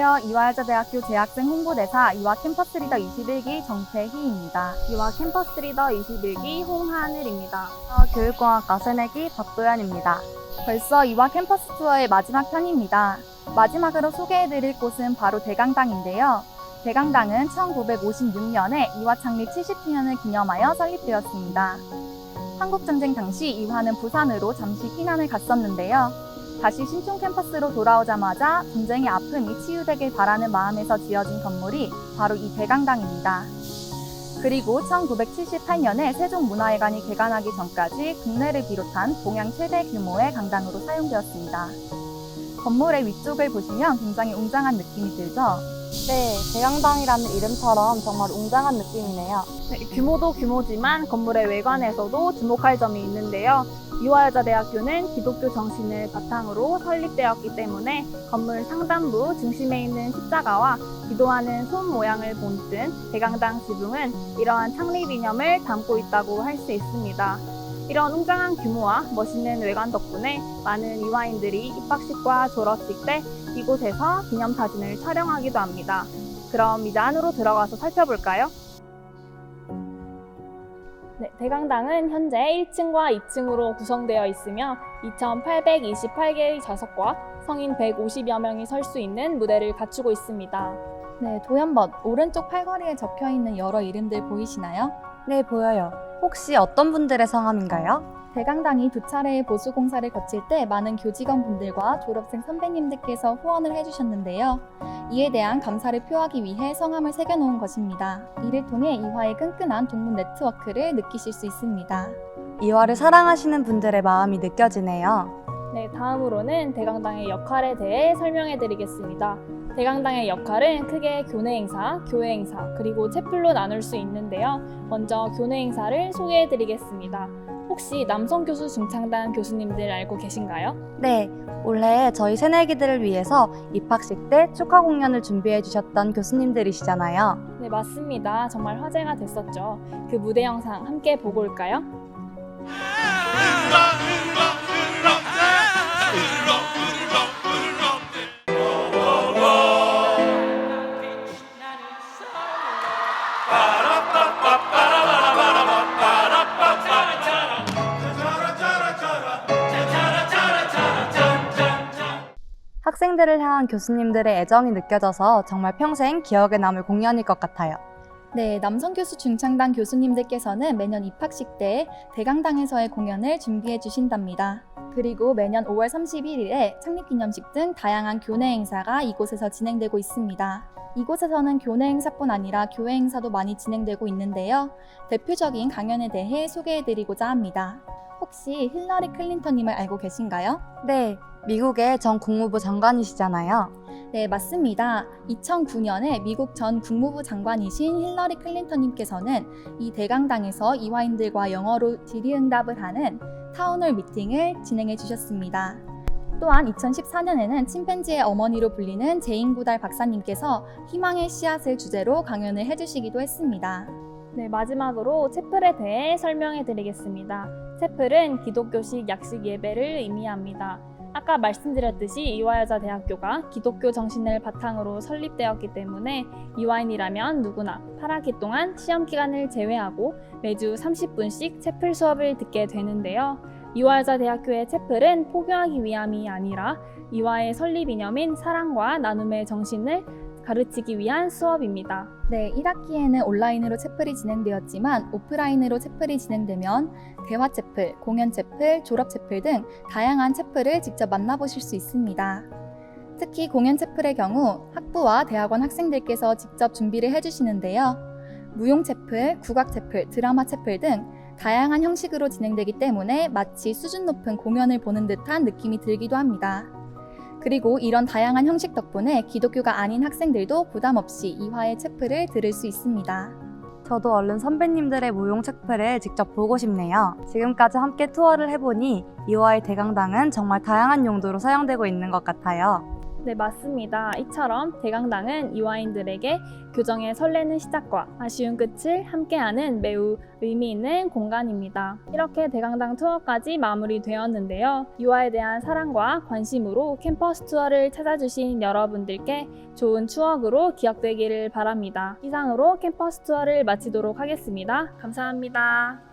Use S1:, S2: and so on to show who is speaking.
S1: 안녕하세요. 이화여자대학교 재학생 홍보대사 이화 캠퍼스 리더 21기 정태희입니다.
S2: 이와 캠퍼스 리더 21기 홍하늘입니다.
S1: 어, 교육공학과 새내기 박도연입니다. 벌써 이화 캠퍼스 투어의 마지막 편입니다. 마지막으로 소개해드릴 곳은 바로 대강당인데요. 대강당은 1956년에 이화 창립 70주년을 기념하여 설립되었습니다. 한국전쟁 당시 이화는 부산으로 잠시 피난을 갔었는데요. 다시 신촌 캠퍼스로 돌아오자마자 전쟁의 아픔이 치유되길 바라는 마음에서 지어진 건물이 바로 이 대강당입니다. 그리고 1978년에 세종문화회관이 개관하기 전까지 국내를 비롯한 동양 최대 규모의 강당으로 사용되었습니다. 건물의 위쪽을 보시면 굉장히 웅장한 느낌이 들죠? 네, 대강당이라는 이름처럼 정말 웅장한 느낌이네요.
S2: 네, 규모도 규모지만 건물의 외관에서도 주목할 점이 있는데요. 이화여자대학교는 기독교 정신을 바탕으로 설립되었기 때문에 건물 상단부 중심에 있는 십자가와 기도하는 손 모양을 본뜬 대강당 지붕은 이러한 창립 이념을 담고 있다고 할 수 있습니다. 이런 웅장한 규모와 멋있는 외관 덕분에 많은 이화인들이 입학식과 졸업식 때 이곳에서 기념사진을 촬영하기도 합니다. 그럼 이제 안으로 들어가서 살펴볼까요? 네, 대강당은 현재 1층과 2층으로 구성되어 있으며 2,828개의 좌석과 성인 150여 명이 설 수 있는 무대를 갖추고 있습니다.
S1: 네, 도연벗 오른쪽 팔걸이에 적혀 있는 여러 이름들 보이시나요?
S3: 네, 보여요. 혹시 어떤 분들의 성함인가요?
S1: 대강당이 두 차례의 보수 공사를 거칠 때 많은 교직원 분들과 졸업생 선배님들께서 후원을 해주셨는데요. 이에 대한 감사를 표하기 위해 성함을 새겨놓은 것입니다. 이를 통해 이화의 끈끈한 동문 네트워크를 느끼실 수 있습니다.
S3: 이화를 사랑하시는 분들의 마음이 느껴지네요.
S2: 네, 다음으로는 대강당의 역할에 대해 설명해 드리겠습니다. 대강당의 역할은 크게 교내 행사, 교회 행사, 그리고 채플로 나눌 수 있는데요. 먼저 교내 행사를 소개해 드리겠습니다. 혹시 남성 교수 중창단 교수님들 알고 계신가요?
S3: 네, 올해 저희 새내기들을 위해서 입학식 때 축하 공연을 준비해 주셨던 교수님들이시잖아요.
S2: 네, 맞습니다. 정말 화제가 됐었죠. 그 무대 영상 함께 보고 올까요?
S3: 학생들을 향한 교수님들의 애정이 느껴져서 정말 평생 기억에 남을 공연일 것 같아요.
S1: 네, 남성 교수 중창단 교수님들께서는 매년 입학식 때 대강당에서의 공연을 준비해 주신답니다. 그리고 매년 5월 31일에 창립기념식 등 다양한 교내 행사가 이곳에서 진행되고 있습니다. 이곳에서는 교내 행사뿐 아니라 교회 행사도 많이 진행되고 있는데요. 대표적인 강연에 대해 소개해 드리고자 합니다. 혹시 힐러리 클린턴님을 알고 계신가요?
S3: 네, 미국의 전 국무부 장관이시잖아요.
S1: 네, 맞습니다. 2009년에 미국 전 국무부 장관이신 힐러리 클린턴님께서는 이 대강당에서 이화인들과 영어로 질의응답을 하는 타운홀 미팅을 진행해 주셨습니다. 또한 2014년에는 침팬지의 어머니로 불리는 제인 구달 박사님께서 희망의 씨앗을 주제로 강연을 해주시기도 했습니다.
S2: 네, 마지막으로 채플에 대해 설명해 드리겠습니다. 채플은 기독교식 약식 예배를 의미합니다. 아까 말씀드렸듯이 이화여자대학교가 기독교 정신을 바탕으로 설립되었기 때문에 이화인이라면 누구나 8학기 동안 시험 기간을 제외하고 매주 30분씩 채플 수업을 듣게 되는데요. 이화여자대학교의 채플은 포교하기 위함이 아니라 이화의 설립 이념인 사랑과 나눔의 정신을 가르치기 위한 수업입니다.
S1: 네, 1학기에는 온라인으로 채플이 진행되었지만 오프라인으로 채플이 진행되면 대화 채플, 공연 채플, 졸업 채플 등 다양한 채플을 직접 만나보실 수 있습니다. 특히 공연 채플의 경우 학부와 대학원 학생들께서 직접 준비를 해주시는데요. 무용 채플, 국악 채플, 드라마 채플 등 다양한 형식으로 진행되기 때문에 마치 수준 높은 공연을 보는 듯한 느낌이 들기도 합니다. 그리고 이런 다양한 형식 덕분에 기독교가 아닌 학생들도 부담 없이 이화의 채플을 들을 수 있습니다.
S3: 저도 얼른 선배님들의 무용 책플을 직접 보고 싶네요. 지금까지 함께 투어를 해보니 이화의 대강당은 정말 다양한 용도로 사용되고 있는 것 같아요.
S2: 네, 맞습니다. 이처럼 대강당은 이화인들에게 교정의 설레는 시작과 아쉬운 끝을 함께하는 매우 의미 있는 공간입니다. 이렇게 대강당 투어까지 마무리되었는데요. 유아에 대한 사랑과 관심으로 캠퍼스 투어를 찾아주신 여러분들께 좋은 추억으로 기억되기를 바랍니다. 이상으로 캠퍼스 투어를 마치도록 하겠습니다. 감사합니다.